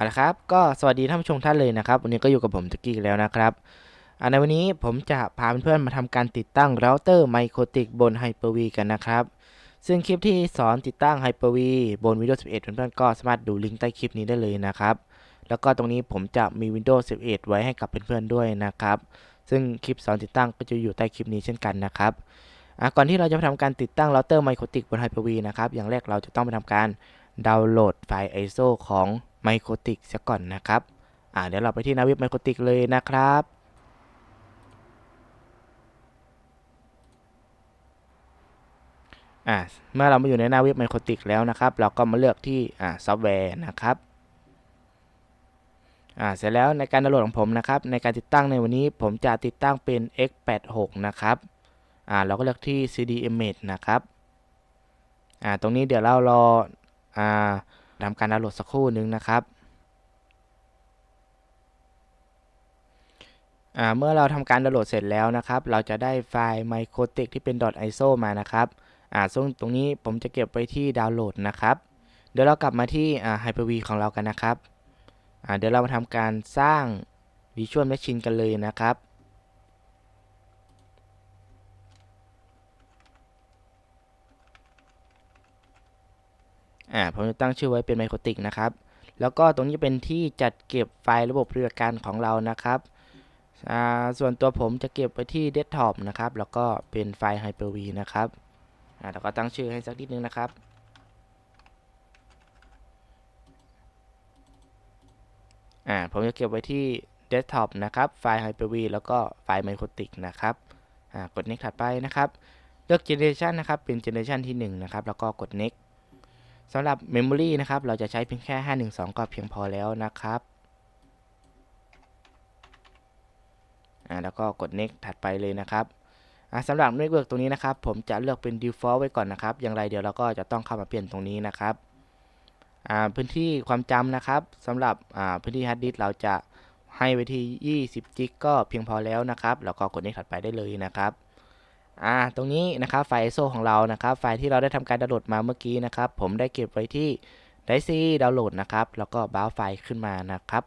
เอาละครับก็สวัสดีท่านผู้ชมท่านเลยนะครับ วันนี้ก็อยู่กับผมจักกี้อีกแล้วนะครับในวันนี้ผมจะพาเพื่อนๆมาทำการติดตั้งเราเตอร์ไมโครติกบน Hyper-V กันนะครับ ซึ่งคลิปที่สอนติดตั้ง Hyper-V บน Windows 11 เพื่อนๆก็สามารถดูลิงก์ใต้คลิปนี้ได้เลยนะครับ แล้วก็ตรงนี้ผมจะมี Windows 11 ไว้ให้กับเพื่อนๆด้วยนะครับ ซึ่งคลิปสอนติดตั้งก็จะอยู่ใต้คลิปนี้เช่นกันนะครับก่อนที่เราจะไปทำการติดตั้งเราเตอร์ไมโครติกบน Hyper-V นะครับ อย่างแรกเราจะต้องไปทำการดาวน์โหลดไฟล์ ISO ของ ไมโครติกซะก่อนนะครับอ่าเดี๋ยวเราไปที่หน้าเว็บไมโครติกเลยนะครับอ่าเมื่อเรามาอยู่ในหน้าเว็บไมโครติกแล้วนะครับ เราก็มาเลือกที่อ่าซอฟต์แวร์นะครับอ่าเสร็จแล้วในการดาวน์โหลดของผมนะครับ ในการติดตั้งในวันนี้ผมจะติดตั้งเป็น x86 นะครับอ่าเราก็เลือกที่ cd image นะครับอ่าตรงนี้เดี๋ยวเรารออ่า ทำการดาวน์โหลดสักครู่หนึ่งนะครับเมื่อเราทำการดาวน์โหลดเสร็จแล้วนะครับ เราจะได้ไฟล์ microtech ที่เป็น .iso มานะครับอ่าซึ่งตรงนี้ผมจะเก็บไว้ที่ดาวน์โหลดนะครับ เดี๋ยวเรากลับมาที่ Hyper-V ของเรากันนะครับ เดี๋ยวเรามาทำการสร้าง Visual Machine กันเลยนะครับ อ่าผมจะตั้งชื่อไว้เป็นไมโครติกนะครับ แล้วก็ตรงนี้เป็นที่จัดเก็บไฟล์ระบบปฏิบัติการของเรานะครับอ่าส่วนตัวผมจะเก็บไว้ที่เดสก์ท็อปนะครับ แล้วก็เป็นไฟล์ Hyper-V นะครับอ่าแล้วก็ตั้งชื่อให้สักนิดนึงนะครับอ่าผมจะเก็บไว้ที่เดสก์ท็อปนะครับ ไฟล์ Hyper-V แล้วก็ไฟล์ไมโครติกนะครับอ่ากด next ถัดไปนะครับ เลือก generation นะครับ เป็น generation ที่ 1 นะครับ แล้วก็กด next สำหรับ Memory นะครับ เราจะใช้เพียงแค่ 512 ก็เพียงพอแล้วนะครับอ่าแล้วก็กด next ถัดไปเลยนะครับอ่าสำหรับ Network ตรงนี้นะครับ ผมจะเลือกเป็น default ไว้ก่อนนะครับ อย่างไรเดี๋ยวเราก็จะต้องเข้ามาเปลี่ยนตรงนี้นะครับอ่าพื้นที่ความจำนะครับสำหรับอ่าพื้นที่ hard disk เราจะให้ไว้ที่ 20 g ก็เพียงพอแล้วนะครับ แล้วก็กด next ถัดไปได้เลยนะครับ อ่าตรงนี้นะครับไฟล์ ISO ของเรานะครับ ไฟล์ที่เราได้ทำการดาวน์โหลดมาเมื่อกี้นะครับ ผมได้เก็บไว้ที่ไดซีดาวน์โหลดนะครับ แล้วก็บ้าไฟล์ขึ้นมานะครับ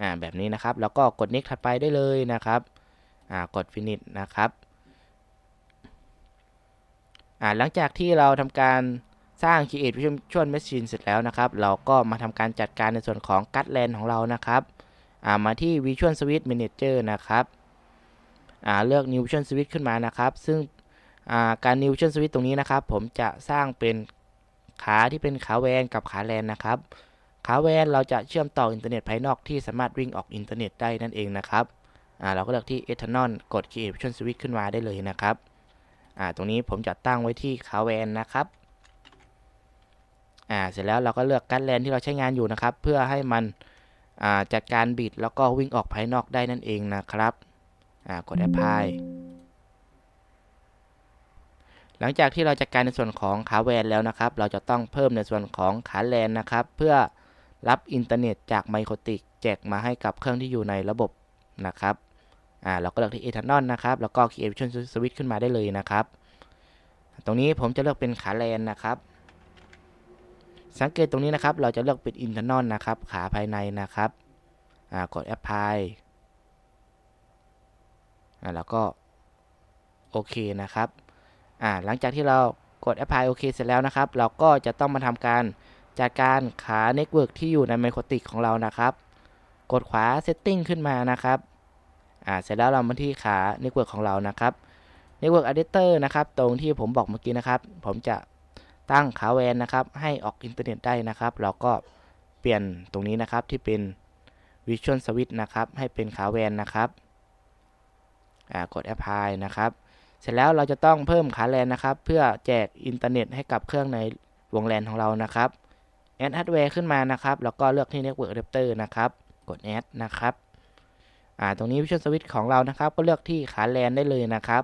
อ่าแบบนี้นะครับ แล้วก็กด next ถัดไปได้เลยนะครับอ่ากด finish นะครับอ่าหลังจากที่เราทำการสร้าง create virtual machine เสร็จแล้วนะครับ เราก็มาทำการจัดการในส่วนของ guardland ของเรานะครับอ่ามาที่ visual switch manager นะครับ เลือก New Vision Switch ขึ้นมานะครับ ซึ่งการ New Vision Switch ตรงนี้นะครับ ผมจะสร้างเป็นขาที่เป็นขาแวนกับขาแลนนะครับ ขาแวนเราจะเชื่อมต่ออินเทอร์เน็ตภายนอกที่สามารถวิ่งออกอินเทอร์เน็ตได้นั่นเองนะครับเราก็เลือกที่ Ethernet กด Create Vision Switch ขึ้นมาได้เลยนะครับตรงนี้ผมจะตั้งไว้ที่ขาแวนนะครับเสร็จแล้วเราก็เลือกการแลนที่เราใช้งานอยู่นะครับ เพื่อให้มันจัดการบิดแล้วก็วิ่งออกภายนอกได้นั่นเองนะครับ กด apply หลังจากที่เราจัดการในส่วนของขาแวนแล้วนะครับ เราจะต้องเพิ่มในส่วนของขาแลนนะครับ เพื่อรับอินเทอร์เน็ตจากไมโครติกแจกมาให้กับเครื่องที่อยู่ในระบบนะครับ อ่า เราก็เลือกที่ Ethernet นะครับ แล้วก็ Create Vision Switch ขึ้นมาได้เลยนะครับ ตรงนี้ผมจะเลือกเป็นขาแลนนะครับ สังเกตตรงนี้นะครับ เราจะเลือกเป็น Internal นะครับ ขาภายในนะครับ อ่า กด Apply แล้วก็โอเคนะครับอ่าหลังจากที่เรากด apply โอเคเสร็จแล้วนะครับ เราก็จะต้องมาทำการจัดการขา network ที่อยู่ในไมโครติกของเรานะครับ กดขวา setting ขึ้นมานะครับอ่าเสร็จแล้วเรามาที่ขา network ของเรานะครับ network adapter นะครับตรงที่ผมบอกเมื่อกี้นะครับ ผมจะตั้งขาแวนนะครับ ให้ออกอินเทอร์เน็ตได้นะครับ เราก็เปลี่ยนตรงนี้นะครับที่เป็น Visual Switch นะครับ ให้เป็นขาแวนนะครับ กด apply นะครับ เสร็จแล้วเราจะต้องเพิ่มขาแลนนะครับ เพื่อแจกอินเทอร์เน็ตให้กับเครื่องในวงแลนของเรานะครับ add hardware ขึ้นมานะครับ แล้วก็เลือกที่ network adapter นะครับ กด add นะครับตรงนี้ Vision Switch ของเรานะครับ ก็เลือกที่ขาแลนได้เลยนะครับ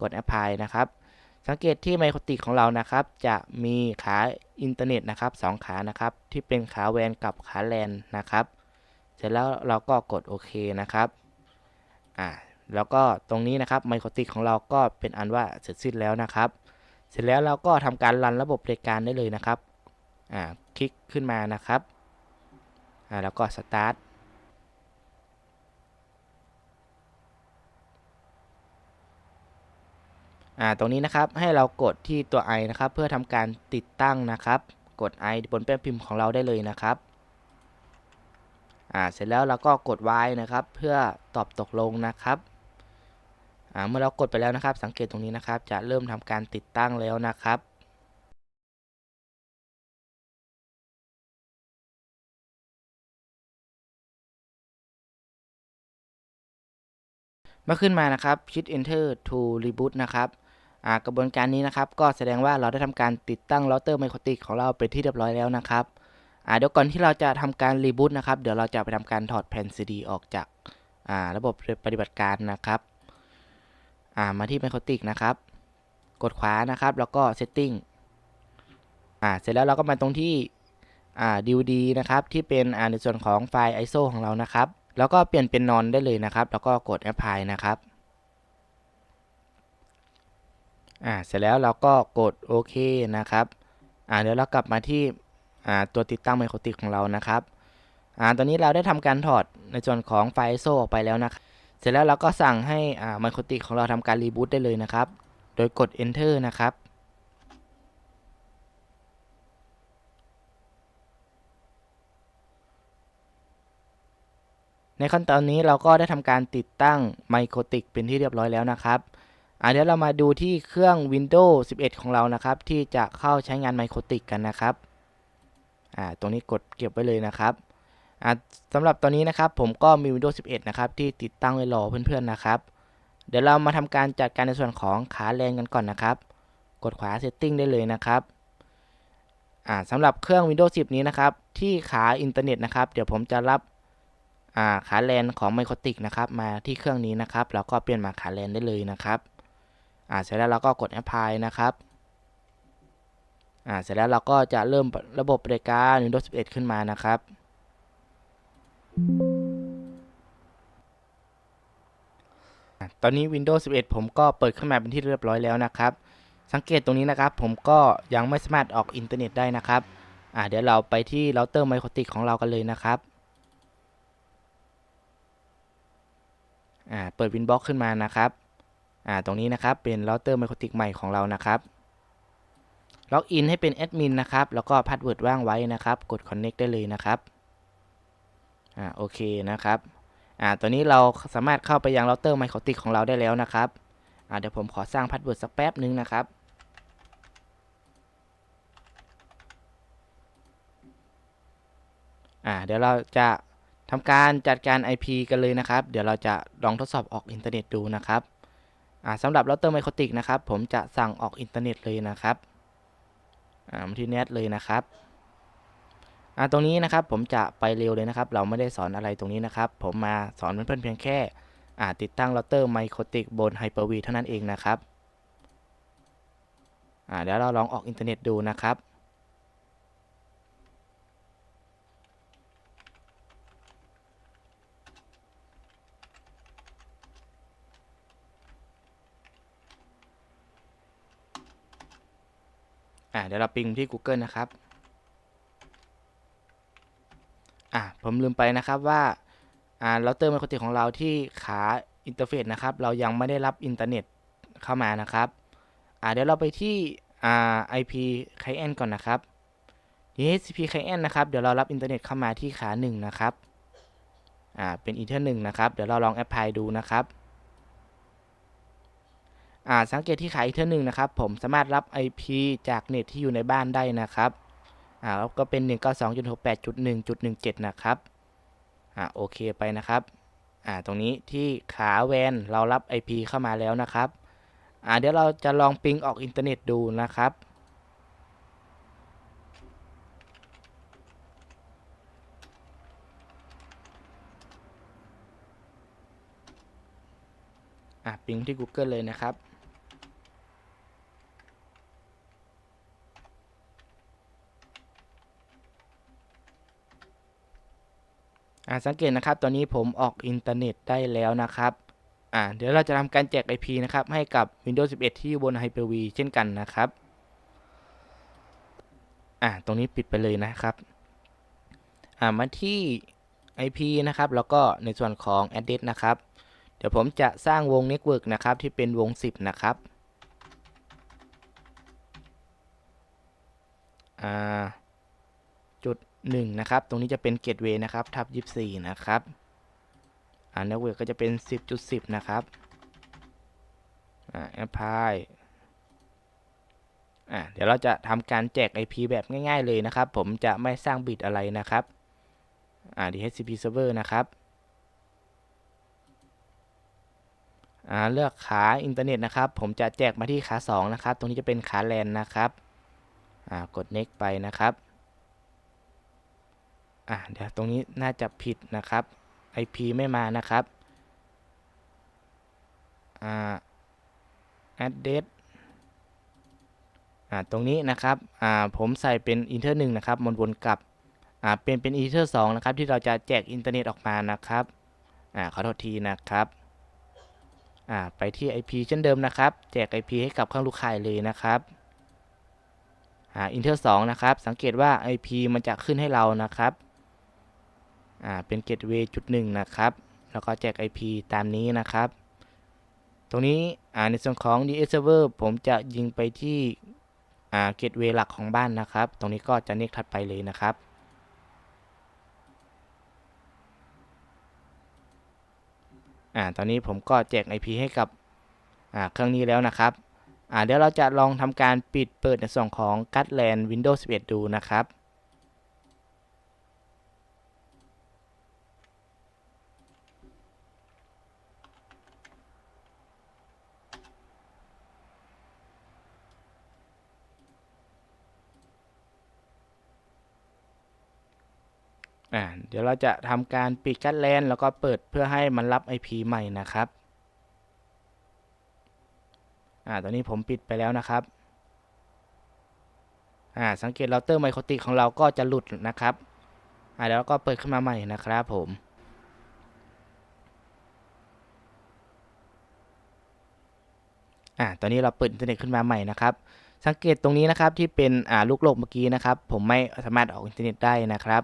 กด apply นะครับ สังเกตที่ไมโครติกของเรานะครับ จะมีขาอินเทอร์เน็ตนะครับ2ขานะครับ ที่เป็นขาแวนกับขาแลนนะครับ เสร็จแล้วเราก็กดโอเคนะครับอ่า แล้วก็ตรงนี้นะครับไมโครติกของเราก็เป็นอันว่าเสร็จสิ้นแล้วนะครับ เสร็จแล้วเราก็ทำการรันระบบบรายการได้เลยนะครับอ่าคลิกขึ้นมานะครับอ่าแล้วก็ start อ่าตรงนี้นะครับให้เรากดที่ตัว i นะครับ เพื่อทำการติดตั้งนะครับ กด i บนแป้นพิมพ์ของเราได้เลยนะครับอ่าเสร็จแล้วเราก็กด y นะครับ เพื่อตอบตกลงนะครับ เมื่อเรากดไปแล้วนะครับ สังเกตตรงนี้นะครับ จะเริ่มทำการติดตั้งแล้วนะครับเมื่อขึ้นมานะครับ shift enter to reboot นะครับกระบวนการนี้นะครับ ก็แสดงว่าเราได้ทำการติดตั้งเราเตอร์ไมโครติกของเราเป็นที่เรียบร้อยแล้วนะครับเดี๋ยวก่อนที่เราจะทำการรีบูตนะครับ เดี๋ยวเราจะไปทำการถอดแผ่น CD ออกจากระบบปฏิบัติการนะครับ อ่ามาที่ไมโครติกนะครับ กดขวานะครับ แล้วก็ setting อ่าเสร็จแล้วเราก็มาตรงที่อ่า DVD นะครับ ที่เป็นอ่าในส่วนของไฟล์ ISO ของเรานะครับ แล้วก็เปลี่ยนเป็นนอนได้เลยนะครับ แล้วก็กด apply นะครับอ่าเสร็จแล้วเราก็กดโอเคนะครับอ่าเดี๋ยวเรากลับมาที่อ่าตัวติดตั้งไมโครติกของเรานะครับอ่าตอนนี้เราได้ทำการถอดในส่วนของไฟล์ ISO ออกไปแล้วนะครับ เสร็จแล้วเราก็สั่งให้อ่าไมโครติกของเราทำการรีบูตได้เลยนะครับ โดยกด enter นะครับในขั้นตอนนี้เราก็ได้ทำการติดตั้งไมโครติกเป็นที่เรียบร้อยแล้วนะครับอาเดี๋ยวเรามาดูที่เครื่อง Windows 11 ของเรานะครับ ที่จะเข้าใช้งานไมโครติกกันนะครับอาตรงนี้กดเก็บไว้เลยนะครับ สำหรับตอนนี้นะครับผมก็มี Windows 11 นะครับ ที่ติดตั้งไว้รอเพื่อนๆนะครับ เดี๋ยวเรามาทำการจัดการในส่วนของขาแรงกันก่อนนะครับ กดขวา Setting ได้เลยนะครับสำหรับเครื่อง Windows 10 นี้นะครับ ที่ขาอินเทอร์เน็ตนะครับ เดี๋ยวผมจะรับาขาแลนของไมโครติกนะครับ มาที่เครื่องนี้นะครับแล้วก็เปลี่ยนมาขาแลนได้เลยนะครับเสร็จแล้วเราก็กด apply นะครับเสร็จแล้วเราก็จะเริ่มระบบบริการ Windows 11 ขึ้นมานะครับ ตอนนี้ Windows 11 ผมก็เปิดขึ้นมาเป็นที่เรียบร้อยแล้วนะครับ สังเกตตรงนี้นะครับ ผมก็ยังไม่สามารถออกอินเทอร์เน็ตได้นะครับอ่าเดี๋ยวเราไปที่เราเตอร์ไมโครติกของเรากันเลยนะครับอ่าเปิด Winbox ขึ้นมานะครับอ่าตรงนี้นะครับเป็นเราเตอร์ไมโครติกใหม่ของเรานะครับล็อกอินให้เป็นแอดมินนะครับ แล้วก็พาสเวิร์ดว่างไว้นะครับ กด Connect ได้เลยนะครับ อ่าโอเคนะครับอ่าตัวนี้เราสามารถเข้าไปยังเราเตอร์ไมโครติกของเราได้แล้วนะครับอ่าเดี๋ยวผมขอสร้างพาสเวิร์ดสักแป๊บนึงนะครับอ่าเดี๋ยวเราจะทำการจัดการ IP กันเลยนะครับ เดี๋ยวเราจะลองทดสอบออกอินเทอร์เน็ตดูนะครับอ่าสำหรับเราเตอร์ไมโครติกนะครับ ผมจะสั่งออกอินเทอร์เน็ตเลยนะครับอ่ามาที่เน็ตเลยนะครับ อ่าตรงนี้นะครับผมจะไปเร็วเลยนะครับ เราไม่ได้สอนอะไรตรงนี้นะครับ ผมมาสอนเพื่อนๆเพียงแค่อ่าติดตั้งเราเตอร์ไมโครติกบน Hyper-V เท่านั้นเองนะครับอ่าเดี๋ยวเราลองออกอินเทอร์เน็ตดูนะครับอ่าเดี๋ยวเราปิงที่ Google นะครับ อ่า ผมลืมไปนะครับว่าเราเตอร์ไมโครติของเราที่ขาอินเทอร์เฟซนะครับ เรายังไม่ได้รับอินเทอร์เน็ตเข้ามานะครับเดี๋ยวเราไปที่อ่า IP client ก่อนนะครับ DHCP client นะครับ เดี๋ยวเรารับอินเทอร์เน็ตเข้ามาที่ขาหนึ่งนะครับอ่าเป็นอีเทอร์หนึ่งนะครับ เดี๋ยวเราลองแอปพลายดูนะครับอ่าสังเกตที่ขาอีเท่านึงนะครับ ผมสามารถรับ IP จากเน็ตที่อยู่ในบ้านได้นะครับ อ่าแล้วก็เป็น 192.68.1.17 นะครับอ่าโอเคไปนะครับอ่าตรงนี้ที่ขาแวนเรารับ IP เข้ามาแล้วนะครับอ่าเดี๋ยวเราจะลองปิงออกอินเทอร์เน็ตดูนะครับอ่าปิงที่ Google เลยนะครับ สังเกตนะครับตอนนี้ผมออกอินเทอร์เน็ตได้แล้วนะครับอ่าเดี๋ยวเราจะทำการแจก IP นะครับ ให้กับ Windows 11 ที่อยู่บน Hyper-V เช่นกันนะครับอ่าตรงนี้ปิดไปเลยนะครับอ่ามาที่ IP นะครับ แล้วก็ในส่วนของ address นะครับ เดี๋ยวผมจะสร้างวง network นะครับ ที่เป็นวง 10 นะครับอ่า 1นะครับ ตรงนี้จะเป็น gateway นะครับ ทับ 24 นะครับ อ่า network ก็จะเป็น 10.10 นะครับ อ่า apply อ่าเดี๋ยวเราจะทำการแจก IP แบบง่าย ๆ เลยนะครับ ผมจะไม่สร้างบิตอะไรนะครับ อ่า DHCP server นะครับ อ่า เลือกขาอินเทอร์เน็ตนะครับ ผมจะแจกมาที่ขา 2 นะครับ ตรงนี้จะเป็นขา LAN นะครับ อ่า กด next ไปนะครับ อ่าเดี๋ยวตรงนี้น่าจะผิดนะครับ IP ไม่มานะครับอ่า address อ่าตรงนี้นะครับอ่าผมใส่เป็นอินเทอร์หนึ่งนะครับมันวนกลับอ่าเป็นเป็นอินเทอร์สองนะครับที่เราจะแจกอินเทอร์เน็ตออกมานะครับอ่าขอโทษทีนะครับอ่าไปที่ IP เช่นเดิมนะครับ แจก IP ให้กับเครื่องลูกค้าเลยนะครับอ่าอินเทอร์สองนะครับ สังเกตว่า IP มันจะขึ้นให้เรานะครับ อ่าเป็นเกตเวย์จุดหนึ่งนะครับ แล้วก็แจก IP ตามนี้นะครับ ตรงนี้อ่าในส่วนของ DS server ผมจะยิงไปที่อ่าเกตเวย์หลักของบ้านนะครับ ตรงนี้ก็จะเน็กถัดไปเลยนะครับอ่าตอนนี้ผมก็แจก IP ให้กับอ่าเครื่องนี้แล้วนะครับอ่าเดี๋ยวเราจะลองทำการปิดเปิดในส่วนของ g a t l a n Windows 11 ดูนะครับ อ่าเดี๋ยวเราจะทำการปิดกัดแลนแล้วก็เปิดเพื่อให้มันรับ IP ใหม่นะครับอ่าตอนนี้ผมปิดไปแล้วนะครับอ่าสังเกตเราเตอร์ไมโครติของเราก็จะหลุดนะครับอ่าแล้วก็เปิดขึ้นมาใหม่นะครับผมอ่าตอนนี้เราเปิดอินเทอร์เน็ตขึ้นมาใหม่นะครับ สังเกตตรงนี้นะครับที่เป็นอ่าลูกโลกเมื่อกี้นะครับ ผมไม่สามารถออกอินเทอร์เน็ตได้นะครับ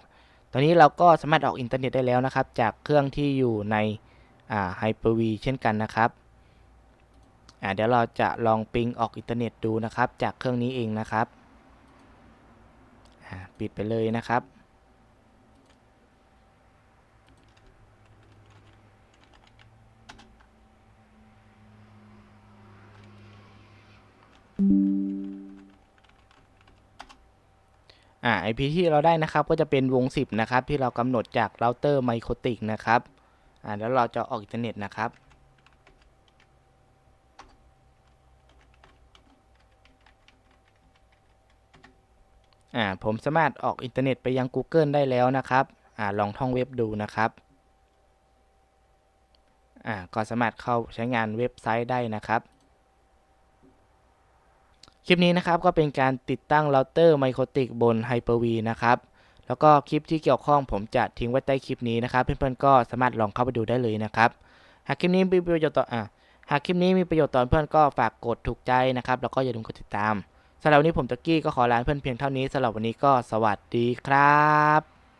ตอนนี้เราก็สามารถออกอินเทอร์เน็ตได้แล้วนะครับ จากเครื่องที่อยู่ในอ่า Hyper-V เช่นกันนะครับเดี๋ยวเราจะลองปิงออกอินเทอร์เน็ตดูนะครับ จากเครื่องนี้เองนะครับ ปิดไปเลยนะครับ อ่า IP ที่เราได้นะครับก็จะเป็นวง 10 นะครับ ที่เรากำหนดจากเราเตอร์ไมโครติกนะครับ อ่า แล้วเราจะออกอินเทอร์เน็ตนะครับอ่าผมสามารถออกอินเทอร์เน็ตไปยัง Google ได้แล้วนะครับอ่าลองท่องเว็บดูนะครับอ่าก็สามารถเข้าใช้งานเว็บไซต์ได้นะครับ คลิปนี้นะครับก็เป็นการติดตั้งเราเตอร์ไมโครติกบน Hyper-V นะครับ แล้วก็คลิปที่เกี่ยวข้องผมจะทิ้งไว้ใต้คลิปนี้นะครับ เพื่อนๆก็สามารถลองเข้าไปดูได้เลยนะครับ หากคลิปนี้มีประโยชน์ต่ออะหากคลิปนี้มีประโยชน์ต่อเพื่อนก็ฝากกดถูกใจนะครับ แล้วก็อย่าลืมกดติดตามสำหรับวันนี้ผมตะกี้ก็ขอลาเพื่อนเพียงเท่านี้สำหรับวันนี้ก็สวัสดีครับ